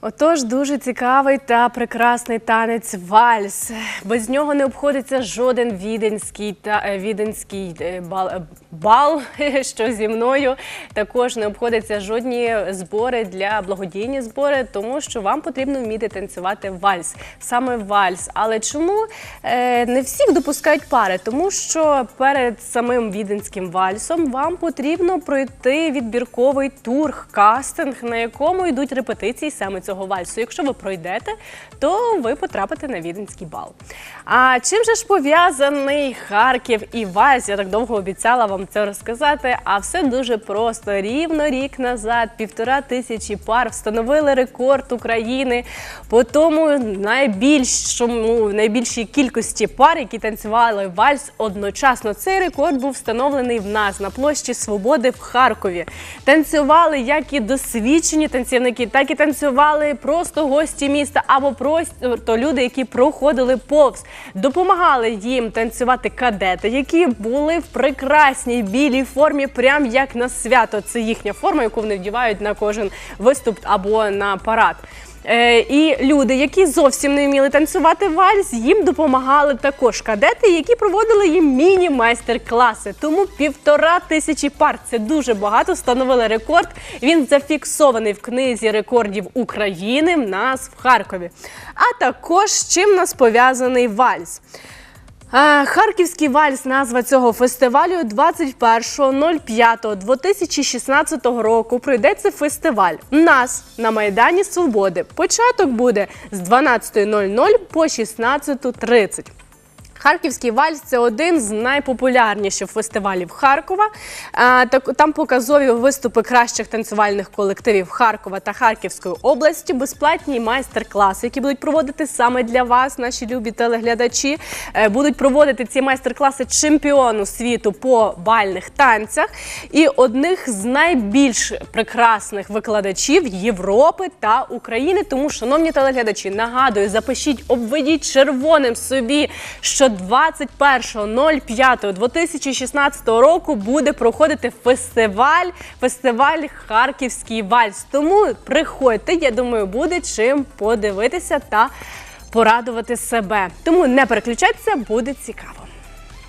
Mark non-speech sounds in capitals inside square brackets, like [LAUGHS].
Отож, дуже цікавий та прекрасний танець вальс. Без нього не обходиться жоден віденський та е, віденський е, бал, е, бал, [LAUGHS] що зі мною також не обходяться жодні збори для благодійні збори, тому що вам потрібно вміти танцювати вальс, саме вальс. Але чому не всіх допускають пари? Тому що перед самим віденським вальсом вам потрібно пройти відбірковий тур, кастинг, на якому йдуть репетиції саме цього вальсу. Якщо ви пройдете, то ви потрапите на віденський бал. А чим же ж пов'язаний Харків і вальс? Я так довго обіцяла вам це розказати. А все дуже просто. Рівно рік назад півтора тисячі пар встановили рекорд України по тому найбільшому найбільшій кількості пар, які танцювали вальс одночасно. Цей рекорд був встановлений в нас на площі Свободи в Харкові. Танцювали як і досвідчені танцівники, так і танцювали просто гості міста або просто люди, які проходили повз. Допомагали їм танцювати кадети, які були в прекрасній білій формі, прям як на свято. Це їхня форма, яку вони вдівають на кожен виступ або на парад. Е, і люди, які зовсім не вміли танцювати вальс, їм допомагали також кадети, які проводили їм міні-майстер-класи. Тому півтора тисячі пар це дуже багато. Встановили рекорд. Він зафіксований в книзі рекордів України в нас в Харкові. А також чим нас пов'язаний вальс. Харківський вальс назва цього фестивалю 21.05.2016 року пройдеться фестиваль. У нас на Майдані Свободи. Початок буде з 12.00 по 16.30. Харківський вальс це один з найпопулярніших фестивалів Харкова. Там показові виступи кращих танцювальних колективів Харкова та Харківської області, безплатні майстер-класи, які будуть проводити саме для вас, наші любі телеглядачі. Е, Будуть проводити ці майстер-класи чемпіону світу по бальних танцях і одних з найбільш прекрасних викладачів Європи та України. Тому, шановні телеглядачі, нагадую, запишіть, обведіть червоним собі, що 21.05.2016 року буде проходити фестиваль, фестиваль Харківський вальс. Тому приходьте, я думаю, буде чим подивитися та порадувати себе. Тому не переключайтеся, буде цікаво.